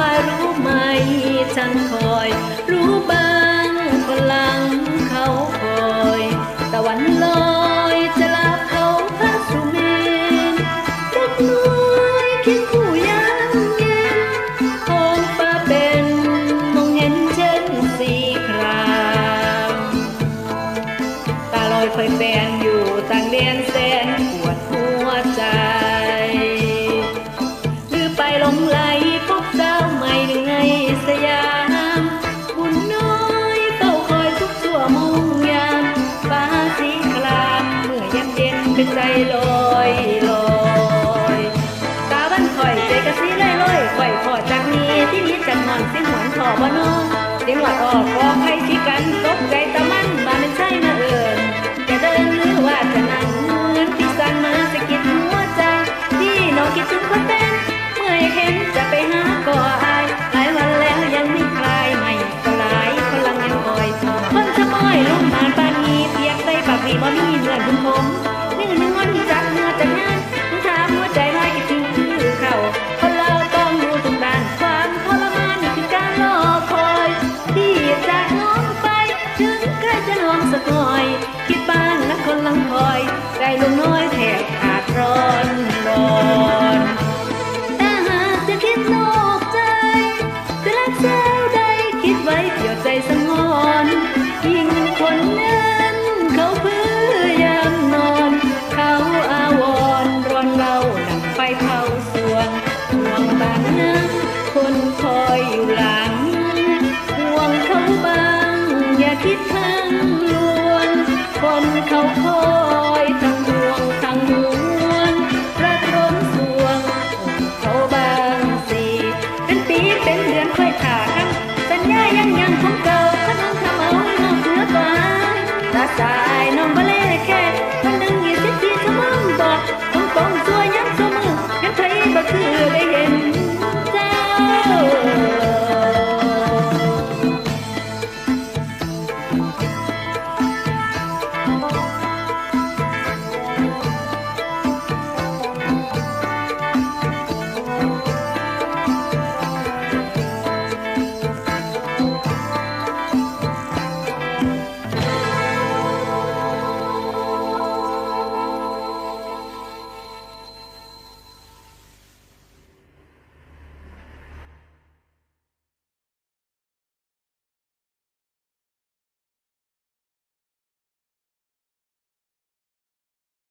ว่รู้ไหมฉันคอย รู้บ้างก็ลังเขาคอยตะวันลอยจะลาเขาพระสุเมนเด็กน้อยคิดคู่ยังเย็นห้องฟ้าเป็นมองเห็นเช่นสีครามตาลอยเคยแฟนอยู่ต่างเดียนแสนหัว ขึ้ใจลอยลอยตาบ้านคอยใจกระสีลอยลอยคอยพอจากนี้ที่นี้จะนอนสิงหวนขอบนอสิงหวดออกพอใครที่กัน side.